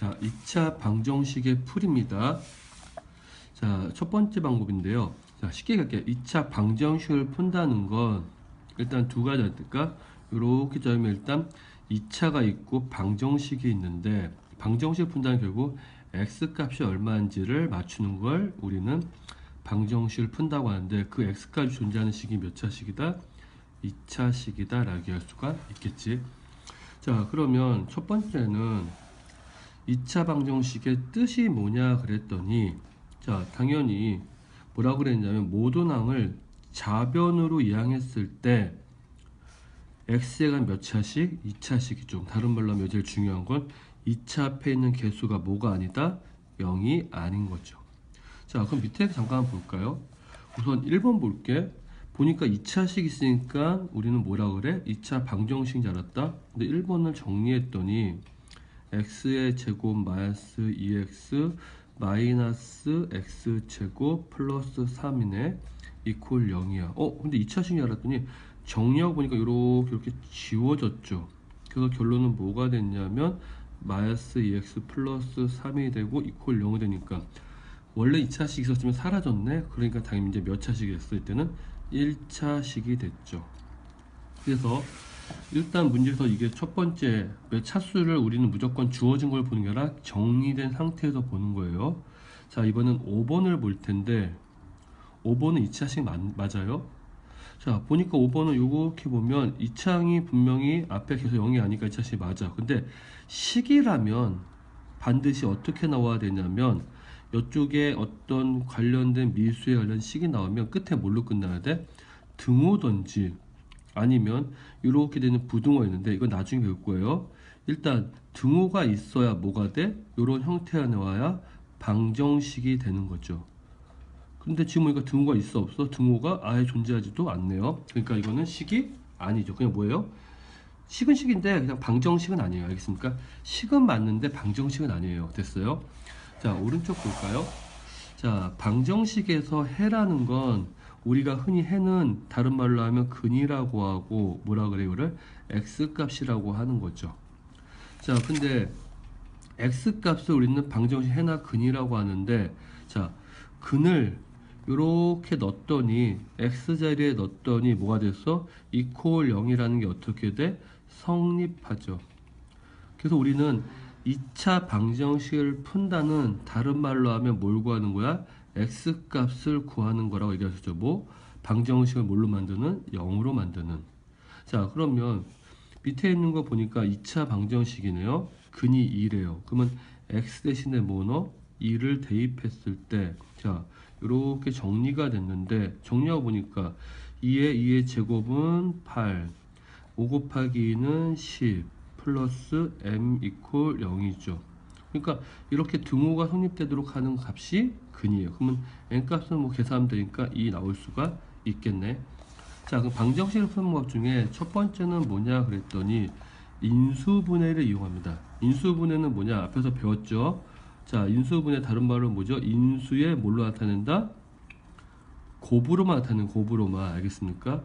자, 2차 방정식의 풀입니다. 자, 첫 번째 방법인데요. 자, 쉽게 갈게요. 2차 방정식을 푼다는 건 일단 두 가지 할까? 이렇게 짜면 일단 2차가 있고 방정식이 있는데 방정식을 푼다는 결국 x 값이 얼마인지를 맞추는 걸 우리는 방정식을 푼다고 하는데 그 x 값이 존재하는 식이 몇 차식이다? 2차식이다 라고 할 수가 있겠지. 자, 그러면 첫 번째는 2차 방정식의 뜻이 뭐냐 그랬더니 자, 당연히 뭐라고 그랬냐면 모든 항을 자변으로 이항했을 때 x가 몇 차식? 2차식이죠. 다른 말로 하면 제일 중요한 건 2차 앞에 있는 개수가 뭐가 아니다? 0이 아닌 거죠. 자, 그럼 밑에 잠깐 볼까요? 우선 1번 볼게. 보니까 2차식 있으니까 우리는 뭐라 그래? 2차 방정식인 줄 알았다. 근데 1번을 정리했더니 x의 제곱 마이너스 2x 마이너스 x 제곱 플러스 3이네 이퀄 0이야. 어, 근데 2차식인 알았더니 정리하고 보니까 이렇게 이렇게 지워졌죠. 그래서 결론은 뭐가 됐냐면 마이너스 2x 플러스 3이 되고 이퀄 0이 되니까 원래 2차식 있었으면 사라졌네. 그러니까 당연히 이제 몇 차식이 됐을 때는 1차식이 됐죠. 그래서 일단 문제에서 이게 첫 번째 몇 차수를 우리는 무조건 주어진 걸 보는 게 아니라 정리된 상태에서 보는 거예요. 자 이번엔 5번을 볼 텐데 5번은 2차식 맞아요? 자 보니까 5번은 요렇게 보면 2차항이 분명히 앞에 계속 0이 아니까 2차식 맞아. 근데 식이라면 반드시 어떻게 나와야 되냐면 이쪽에 어떤 관련된 미수에 관련 식이 나오면 끝에 뭘로 끝나야 돼? 등호든지 아니면 이렇게 되는 부등호 있는데 이건 나중에 배울 거예요. 일단 등호가 있어야 뭐가 돼? 이런 형태가 나와야 방정식이 되는 거죠. 근데 지금 보니까 등호가 있어 없어? 등호가 아예 존재하지도 않네요. 그러니까 이거는 식이 아니죠. 그냥 뭐예요? 식은 식인데 그냥 방정식은 아니에요. 알겠습니까? 식은 맞는데 방정식은 아니에요. 됐어요? 자, 오른쪽 볼까요? 자, 방정식에서 해라는 건 우리가 흔히 해는 다른 말로 하면 근이라고 하고 뭐라 그래요? 이거를 x 값이라고 하는 거죠. 자, 근데 x 값을 우리는 방정식 해나 근이라고 하는데 자, 근을 이렇게 넣었더니 x 자리에 넣었더니 뭐가 됐어? 이퀄 0이라는 게 어떻게 돼? 성립하죠. 그래서 우리는 2차 방정식을 푼다는 다른 말로 하면 뭘 구하는 거야? X 값을 구하는 거라고 얘기하셨죠. 뭐 방정식을 뭘로 만드는? 0으로 만드는. 자, 그러면 밑에 있는 거 보니까 2차 방정식이네요. 근이 2래요. 그러면 x 대신에 뭐 넣어? 2를 대입했을 때 자, 이렇게 정리가 됐는데 정리하고 보니까 2의 2의 제곱은 8 5 곱하기 2는 10 플러스 m 이퀄 0이죠. 그러니까 이렇게 등호가 성립되도록 하는 값이 근이에요. 그러면 n 값은 뭐 계산하면 되니까 2 나올 수가 있겠네. 자, 그럼 방정식을 푸는 법 중에 첫 번째는 뭐냐 그랬더니 인수분해를 이용합니다. 인수분해는 뭐냐? 앞에서 배웠죠. 자, 인수분해 다른 말로 뭐죠? 인수의 뭘로 나타낸다? 곱으로만 나타내는 곱으로만 알겠습니까?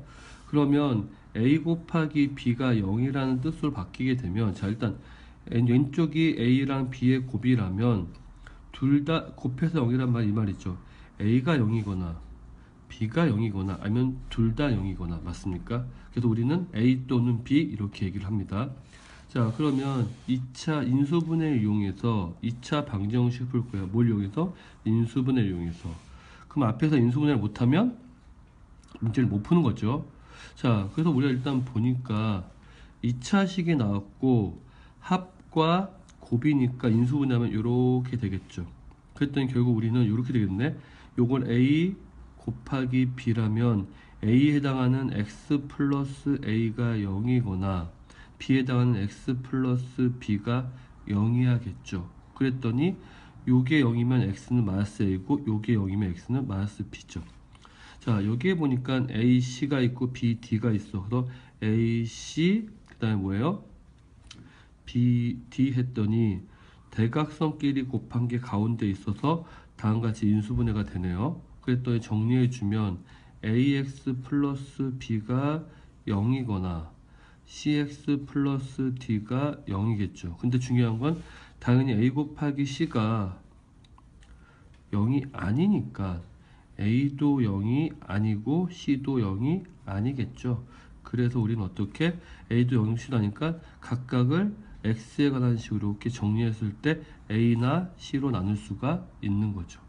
그러면 a 곱하기 b가 0이라는 뜻으로 바뀌게 되면 자 일단 왼쪽이 a랑 b의 곱이라면 둘 다 곱해서 0이란 말이 이 말이죠. a가 0이거나 b가 0이거나 아니면 둘 다 0이거나 맞습니까? 그래서 우리는 a 또는 b 이렇게 얘기를 합니다. 자 그러면 2차 인수분해를 이용해서 2차 방정식 풀 거예요. 뭘 이용해서? 인수분해를 이용해서. 그럼 앞에서 인수분해를 못하면 문제를 못 푸는 거죠. 자, 그래서 우리가 일단 보니까 2차식이 나왔고 합 과 곱이니까 인수분해하면 이렇게 되겠죠. 그랬더니 결국 우리는 이렇게 되겠네. 요건 a 곱하기 b라면 a에 해당하는 x 플러스 a가 0이거나 b에 해당하는 x 플러스 b가 0이야겠죠. 그랬더니 요게 0이면 x는 마이너스 a고 요게 0이면 x는 마이너스 b죠. 자 여기에 보니까 AC가 있고 BD가 있어 그래서 AC 그 다음에 뭐예요? BD 했더니 대각선끼리 곱한 게 가운데 있어서 다음같이 인수분해가 되네요 그랬더니 정리해주면 AX 플러스 B가 0이거나 CX 플러스 D가 0이겠죠 근데 중요한 건 당연히 a 곱하기 c가 0이 아니니까 a도 0이 아니고 c도 0이 아니겠죠. 그래서 우리는 어떻게 a도 0이 c도 아니까 각각을 x에 관한 식으로 이렇게 정리했을 때 a나 c로 나눌 수가 있는 거죠.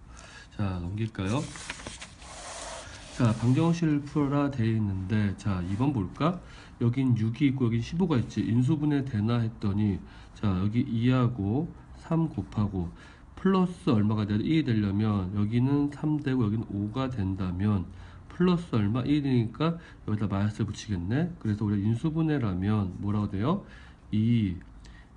자 넘길까요? 자 방정식을 풀어라 되어 있는데 자 2번 볼까? 여긴 6이 있고 여기 15가 있지 인수분해 되나 했더니 자 여기 2하고 3 곱하고 플러스 얼마가 돼야 1이 되려면 여기는 3 되고 여기는 5가 된다면 플러스 얼마 1이니까 여기다 마이너스 붙이겠네 그래서 우리가 인수분해라면 뭐라고 돼요? 2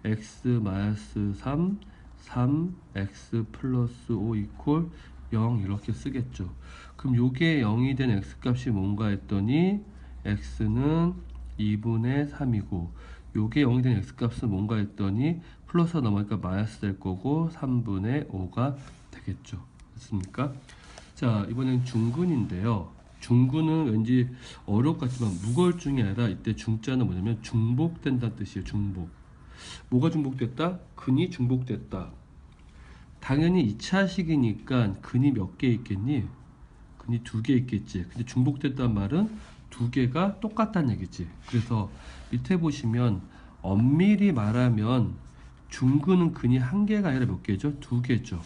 x 마이너스 3 3 x 플러스 5 이퀄 0 이렇게 쓰겠죠. 그럼 요게 0이 된 x 값이 뭔가 했더니 x는 2분의 3이고 요게 0이 된 x 값은 뭔가 했더니 플러스가 넘어가니까 마이너스 될 거고 3분의 5가 되겠죠. 됐습니까? 자 이번엔 중근인데요. 중근은 왠지 어려울 것 같지만 무거울 중이 아니라 이때 중자는 뭐냐면 중복된다는 뜻이에요 중복 뭐가 중복됐다? 근이 중복됐다 당연히 2차식이니까 근이 몇 개 있겠니? 근이 두 개 있겠지 근데 중복됐단 말은 두 개가 똑같다는 얘기지 그래서 밑에 보시면 엄밀히 말하면 중근은 근이 한 개가 아니라 몇 개죠? 두 개죠.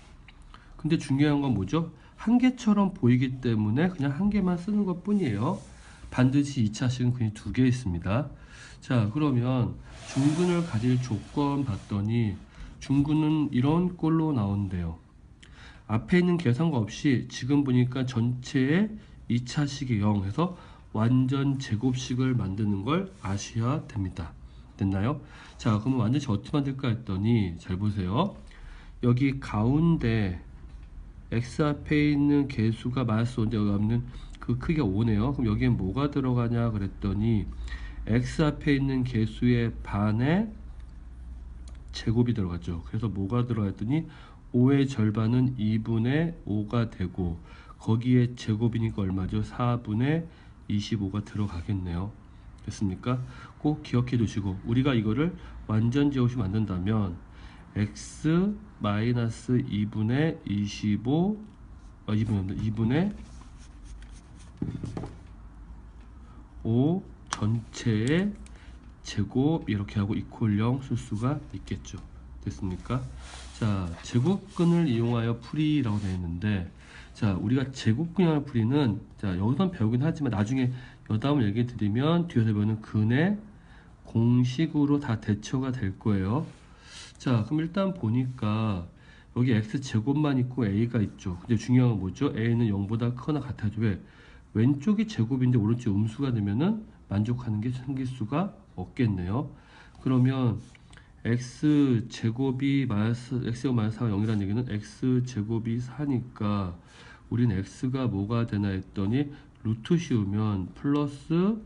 근데 중요한 건 뭐죠? 한 개처럼 보이기 때문에 그냥 한 개만 쓰는 것 뿐이에요. 반드시 2차식은 근이 두 개 있습니다. 자, 그러면 중근을 가질 조건 봤더니 중근은 이런 꼴로 나온대요. 앞에 있는 계산과 없이 지금 보니까 전체의 2차식이 0 해서 완전 제곱식을 만드는 걸 아셔야 됩니다. 됐나요? 자, 그러면 완전히 어떻게 만들까 했더니 잘 보세요. 여기 가운데 x 앞에 있는 개수가 마이너스 5인데 여기 없는 그 크기가 5네요. 그럼 여기에 뭐가 들어가냐 그랬더니 x 앞에 있는 개수의 반에 제곱이 들어갔죠. 그래서 뭐가 들어갔더니 5의 절반은 2분의 5가 되고 거기에 제곱이니까 얼마죠? 4분의 25가 들어가겠네요. 됐습니까? 꼭 기억해 두시고 우리가 이거를 완전 제곱식 만든다면 x 마이너스 2분의 25 아, 2분의 2분의 5 전체의 제곱 이렇게 하고 이퀄 0쓸 수가 있겠죠. 됐습니까? 자, 제곱근을 이용하여 풀이라고 되어 있는데 자, 우리가 제곱근을 풀이는 자, 여기서 배우긴 하지만 나중에 여담을 얘기해 드리면 뒤에서 배우는 근의 공식으로 다 대처가 될 거예요. 자, 그럼 일단 보니까 여기 x 제곱만 있고 a가 있죠. 근데 중요한 건 뭐죠? a는 0보다 크거나 같아도 왜 왼쪽이 제곱인데 오른쪽이 음수가 되면은 만족하는 게 생길 수가 없겠네요. 그러면 x 제곱이 마이너스 x가 마이너스 4가 0이라는 얘기는 x 제곱이 4니까 우리는 x가 뭐가 되나 했더니 루트 씌우면 플러스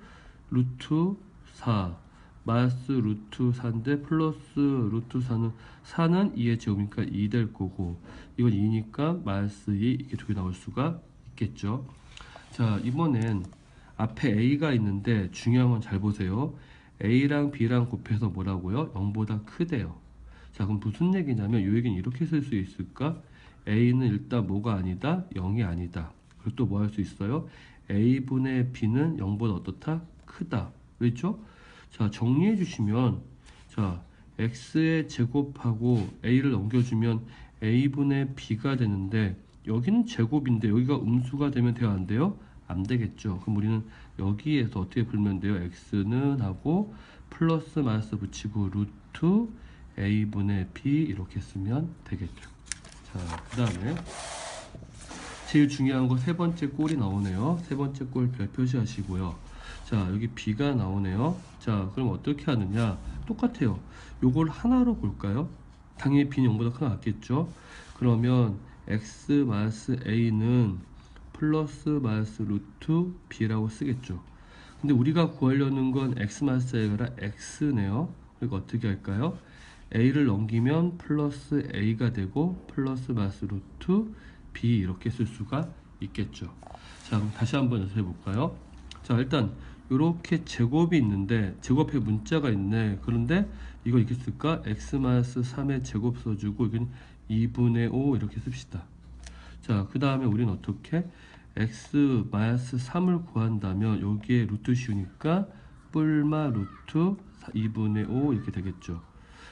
루트 4 마이너스 루트 4인데 플러스 루트 4는 4는 2의 제곱이니까 2 될 거고 이건 2니까 마이너스 2 이렇게 두 개 나올 수가 있겠죠 자 이번엔 앞에 a가 있는데 중요한 건 잘 보세요 a랑 b랑 곱해서 뭐라고요? 0보다 크대요 자 그럼 무슨 얘기냐면 이 얘기는 이렇게 쓸 수 있을까? a는 일단 뭐가 아니다? 0이 아니다 그리고 또 뭐 할 수 있어요? a분의 b는 0보다 어떻다? 크다 그렇죠? 자 정리해 주시면 자 x의 제곱하고 a를 넘겨주면 a분의 b가 되는데 여기는 제곱인데 여기가 음수가 되면 돼요 안 돼요? 안 되겠죠. 그럼 우리는 여기에서 어떻게 풀면 돼요? X는 하고 플러스 마이너스 붙이고 루트 a분의 b 이렇게 쓰면 되겠죠. 자 그 다음에 제일 중요한 거 세 번째 꼴이 나오네요. 세 번째 꼴 별 표시하시고요. 자 여기 b가 나오네요. 자 그럼 어떻게 하느냐? 똑같아요. 요걸 하나로 볼까요? 당연히 b는 0보다 크나 같겠죠. 그러면 x 마이너스 a는 플러스 마이너스 루트 b라고 쓰겠죠. 근데 우리가 구하려는 건 x 마이너스 a가 x네요. 그러니까 어떻게 할까요? A를 넘기면 플러스 a가 되고 플러스 마이너스 루트 b 이렇게 쓸 수가 있겠죠. 자 그럼 다시 한번 연습해 볼까요? 자 일단 이렇게 제곱이 있는데 제곱에 문자가 있네. 그런데 이거 이렇게 쓸까? x-3의 제곱 써주고 이건 2분의 5 이렇게 씁시다. 자, 그 다음에 우리는 어떻게? x-3을 구한다면 여기에 루트 씌우니까 뿔마 루트 2분의 5 이렇게 되겠죠.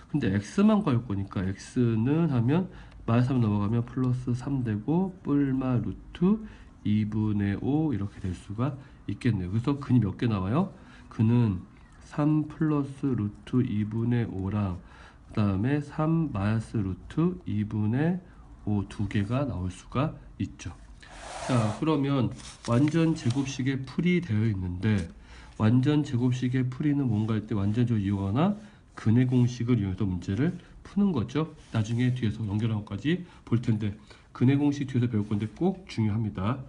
근데 x만 구할 거니까 x는 하면 마이너스 3 넘어가면 플러스 3 되고 뿔마 루트 2분의 5 이렇게 될 수가 있겠네요. 그래서 근이 몇 개 나와요? 근은 3 플러스 루트 2분의 5랑 그 다음에 3 마이너스 루트 2분의 5 두 개가 나올 수가 있죠. 자 그러면 완전 제곱식의 풀이 되어 있는데 완전 제곱식의 풀이는 뭔가 할 때 완전적으로 이용하나 근의 공식을 이용해서 문제를 푸는 거죠. 나중에 뒤에서 연결한 것까지 볼 텐데 근의 공식 뒤에서 배울 건데 꼭 중요합니다.